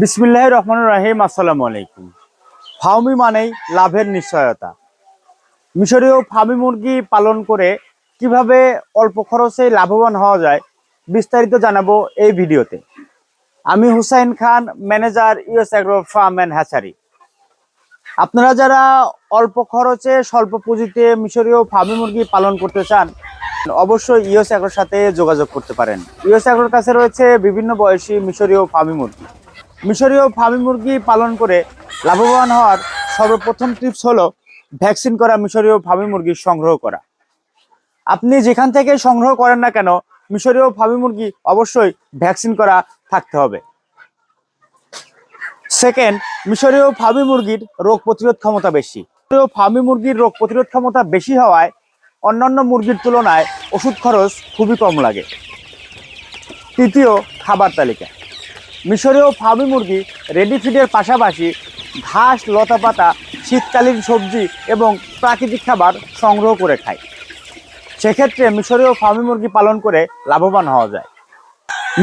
বিসমিল্লাহ রহমান রাহিম, আসসালামু আলাইকুম। ফার্মি মানেই লাভের নিশ্চয়তা। মিশরীয় ফার্মি মুরগি পালন করে কীভাবে অল্প খরচে লাভবান হওয়া যায়, বিস্তারিত জানাব এই ভিডিওতে। আমি Hussain Khan, manager, US agro farm and hatchery. আপনারা যারা অল্প খরচে স্বল্প পুঁজিতে মিশরীয় ফার্মি মুরগি পালন করতে চান, অবশ্যই ইউএস অ্যাগ্রোর সাথে যোগাযোগ করতে পারেন। ইউএস অ্যাগ্রোর কাছে রয়েছে বিভিন্ন বয়সী মিশরীয় ফার্মি মুরগি। মিশরীয় ফার্মি মুরগি পালন করে লাভবান হওয়ার সর্বপ্রথম টিপস হলো ভ্যাকসিন করা, মিশরীয় ফার্মি মুরগি সংগ্রহ করা। আপনি যেখান থেকে সংগ্রহ করেন না কেন, মিশরীয় ফার্মি মুরগি অবশ্যই ভ্যাকসিন করা থাকতে হবে। সেকেন্ড মিশরীয় ফার্মি মুরগির রোগ প্রতিরোধ ক্ষমতা বেশি। মিশরীয় ফার্মি মুরগির রোগ প্রতিরোধ ক্ষমতা বেশি হওয়ায় অন্যান্য মুরগির তুলনায় ওষুধ খরচ খুবই কম লাগে। তৃতীয়, খাবার তালিকা। মিশরীয় ফার্মি মুরগি রেডি ফিডের পাশাপাশি ঘাস, লতাপাতা, শীতকালীন সবজি এবং প্রাকৃতিক খাবার সংগ্রহ করে খায়। সেক্ষেত্রে মিশরীয় ফার্মি মুরগি পালন করে লাভবান হওয়া যায়।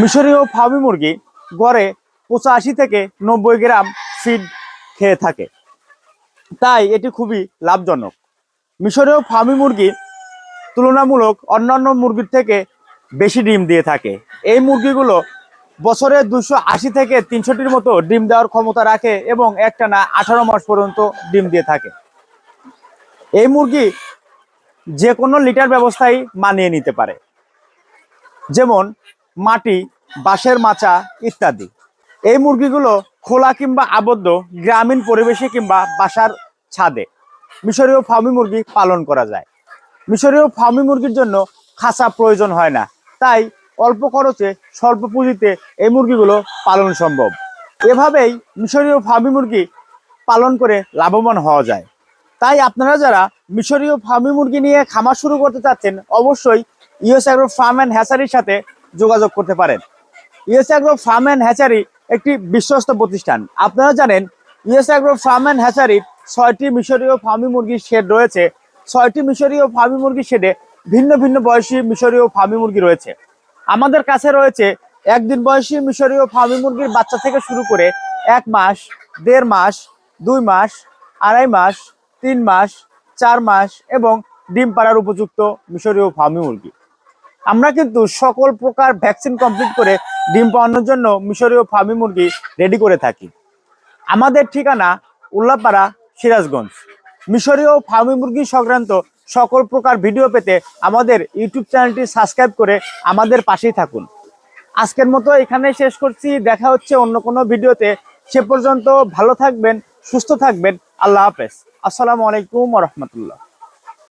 মিশরীয় ফার্মি মুরগি গড়ে পঁচাশি থেকে নব্বই গ্রাম ফিড খেয়ে থাকে। তাই এটি খুবই লাভজনক। মিশরীয় ফার্মি মুরগি তুলনামূলক অন্যান্য মুরগির থেকে বেশি ডিম দিয়ে থাকে। এই মুরগিগুলো বছরে দুশো আশি থেকে তিনশোটির মতো ডিম দেওয়ার ক্ষমতা রাখে এবং একটানা আঠারো মাস পর্যন্ত ডিম দিয়ে থাকে। এই মুরগি যে কোনো লিটার ব্যবস্থায় মানিয়ে নিতে পারে। যেমন মাটি, বাঁশের মাচা ইত্যাদি। এই মুরগিগুলো খোলা কিংবা আবদ্ধ গ্রামীণ পরিবেশে কিংবা বাসার ছাদে মিশরীয় ফার্মি মুরগি পালন করা যায়। মিশরীয় ফার্মি মুরগির জন্য খাঁচা প্রয়োজন হয় না। তাই অল্প খরচে স্বল্প পুঁজিতে এই মুরগিগুলো পালন সম্ভব। এভাবেই মিশরীয় ফার্মি মুরগি পালন করে লাভবান হওয়া যায়। তাই আপনারা যারা মিশরীয় ফার্মি মুরগি নিয়ে খামার শুরু করতে চাচ্ছেন, অবশ্যই ইউএস অ্যাগ্রো ফার্ম অ্যান্ড হ্যাচারির সাথে যোগাযোগ করতে পারেন। US agro farm and hatchery একটি বিশ্বস্ত প্রতিষ্ঠান। আপনারা জানেন, ইউএস অ্যাগ্রো ফার্ম অ্যান্ড হ্যাচারির ছয়টি মিশরীয় ফার্মি মুরগির শেড রয়েছে। ছয়টি মিশরীয় ফার্মি মুরগির শেডে ভিন্ন ভিন্ন বয়সী মিশরীয় ফার্মি মুরগি রয়েছে। আমাদের কাছে রয়েছে একদিন বয়সী মিশরীয় ফার্মি মুরগির বাচ্চা থেকে শুরু করে এক মাস, দেড় মাস, দুই মাস, আড়াই মাস, তিন মাস, চার মাস এবং ডিম পাড়ার উপযুক্ত মিশরীয় ফার্মি মুরগি। আমরা কিন্তু সকল প্রকার ভ্যাকসিন কমপ্লিট করে ডিম পাওয়ানোর জন্য মিশরীয় ফার্মি মুরগি রেডি করে থাকি। আমাদের ঠিকানা উল্লাপাড়া সিরাজগঞ্জ। মিশরীয় ফার্মি মুরগি সংক্রান্ত সকল প্রকার ভিডিও পেতে আমাদের ইউটিউব চ্যানেলটি সাবস্ক্রাইব করে আমাদের পাশেই থাকুন। আজকের মতো এখানে শেষ করছি। দেখা হচ্ছে অন্য কোনো ভিডিওতে। সে পর্যন্ত ভালো থাকবেন, সুস্থ থাকবেন। আল্লাহ হাফেজ। আসসালামু আলাইকুম রহমতুল্লাহ।